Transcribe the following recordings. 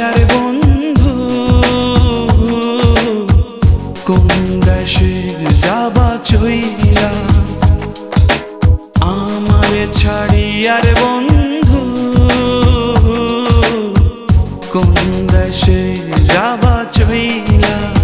আর বন্ধু কোন দেশে যাবা চইলা? আমার ছাড়ি আর বন্ধু কোন দেশে যাবা চইলা?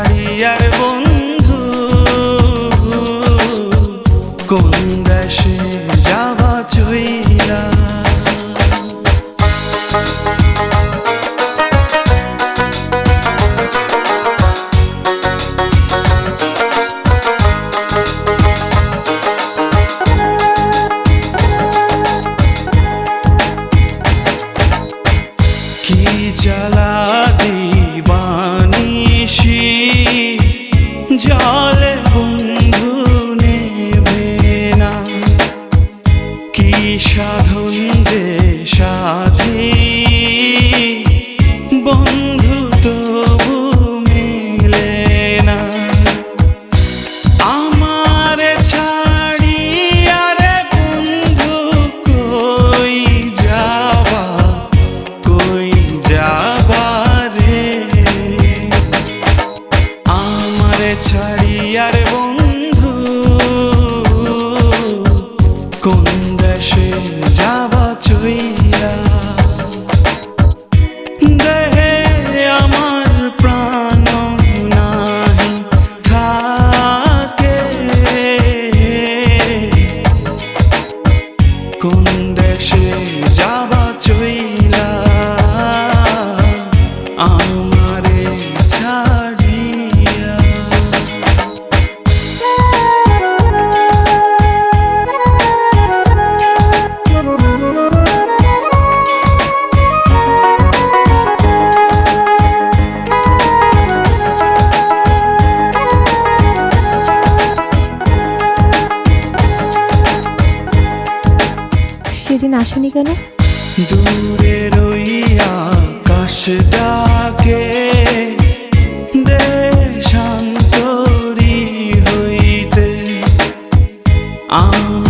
ছাড়িয়ার বন্ধু। কোন দেশে যাবা চইলা? সেদিন আসুনি কেন? দূরে রইয়া আকাশ ডাকে দেশান্তরি হইতে আমি